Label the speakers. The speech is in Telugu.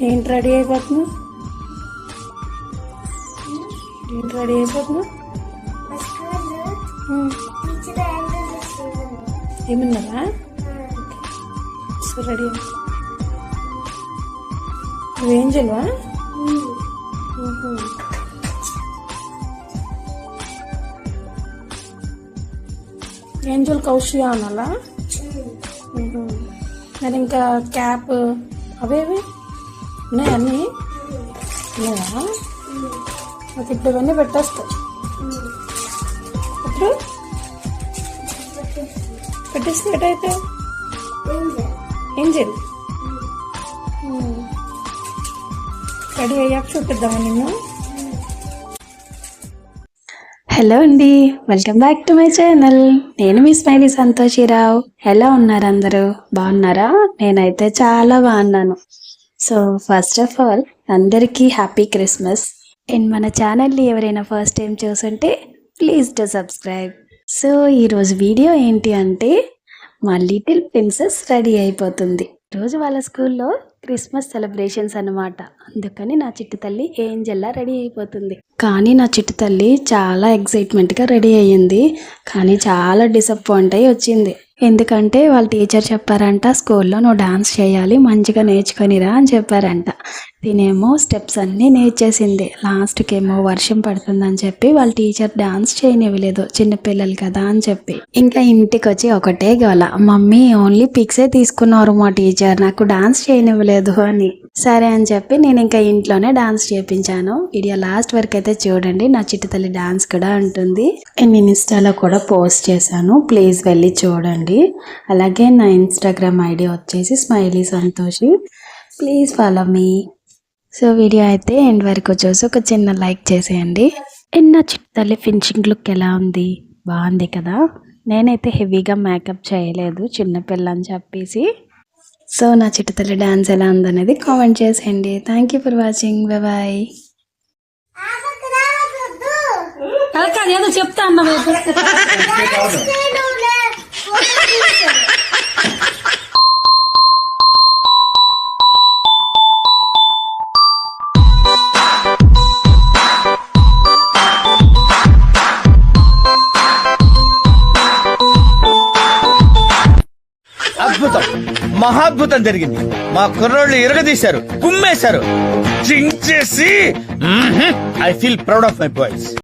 Speaker 1: ఏంటి రెడీ అయిపోతున్నావు ఏంటి రెడీ ఉమ్. ఏమన్నారా రెడీ. నువ్వేం చెల్వా ఏంజల్ కౌశియా అనాలా. మరి ఇంకా క్యాప్ అవేవి? ఉన్నాయి అన్నీ ఉన్నాయా నాకు ఇప్పుడు ఇవన్నీ పెట్టేస్తా. ఇప్పుడు పెట్టేస్తే ఎటైతే? చేయాలి? రెడీ అయ్యాక చూపిద్దామా నిన్ను? హలో అండి welcome back to my channel. నేను మీ స్మైలీ సంతోషిరావు. ఎలా ఉన్నారు అందరూ? బాగున్నారా? నేనైతే చాలా బాగున్నాను. సో ఫస్ట్ ఆఫ్ ఆల్ అందరికీ హ్యాపీ క్రిస్మస్ అండ్ మన ఛానల్ని ఎవరైనా ఫస్ట్ టైం చూసుంటే ప్లీజ్ టు సబ్స్క్రైబ్ సో ఈరోజు వీడియో ఏంటి అంటే మా లిటిల్ ప్రిన్సెస్ రెడీ అయిపోతుంది. రోజు వాళ్ళ స్కూల్లో క్రిస్మస్ సెలబ్రేషన్స్ అన్నమాట. అందుకని నా చిట్టు తల్లి ఏంజల్లా రెడీ అయిపోతుంది. కానీ నా చిట్టు తల్లి చాలా ఎక్సైట్మెంట్గా రెడీ అయ్యింది. కానీ చాలా డిసప్పాయింట్ అయ్యి వచ్చింది. ఎందుకంటే వాళ్ళ టీచర్ చెప్పారంట స్కూల్లో నువ్వు డాన్స్ చేయాలి మంచిగా నేర్చుకొనిరా అని చెప్పారంట. తినేమో స్టెప్స్ అన్నీ నేర్చేసింది. లాస్ట్కి ఏమో వర్షం పడుతుందని చెప్పి వాళ్ళ టీచర్ డాన్స్ చేయనివ్వలేదు చిన్నపిల్లలు కదా అని చెప్పి. ఇంకా ఇంటికి వచ్చి ఒకటే గోల మమ్మీ ఓన్లీ పిక్సే తీసుకున్నారు మా టీచర్ నాకు డాన్స్ చేయనివ్వలేదు అని. సరే అని చెప్పి నేను ఇంకా ఇంట్లోనే డాన్స్ చేపించాను. వీడియో లాస్ట్ వరకు అయితే చూడండి. నా చిట్టి తల్లి డాన్స్ కూడా ఉంటుంది. నేను ఇన్స్టాలో కూడా పోస్ట్ చేశాను. ప్లీజ్ వెళ్ళి చూడండి. అలాగే నా ఇన్స్టాగ్రామ్ ఐడి వచ్చేసి Smiley Santoshi. Please follow me. So video అయితే ఎండ్ వరకు చూసి ఒక చిన్న లైక్ చేసేయండి. నా చిట్టి తల్లి ఫినిషింగ్ లుక్ ఎలా ఉంది? బాగుంది కదా? నేనైతే హెవీగా మేకప్ చేయలేదు. చిన్నపిల్ల అని చెప్పేసి. సో నా చిట్టి తల్లి డాన్స్ ఎలా ఉందనేది కామెంట్ చేసేయండి. Thank you for watching bye ఏదో చెప్తా అన్న
Speaker 2: అద్భుతం. మహాద్భుతం జరిగింది. మా కుర్రోళ్ళు ఇరగదీశారు కుమ్మేశారు. చించేసి I feel proud of my boys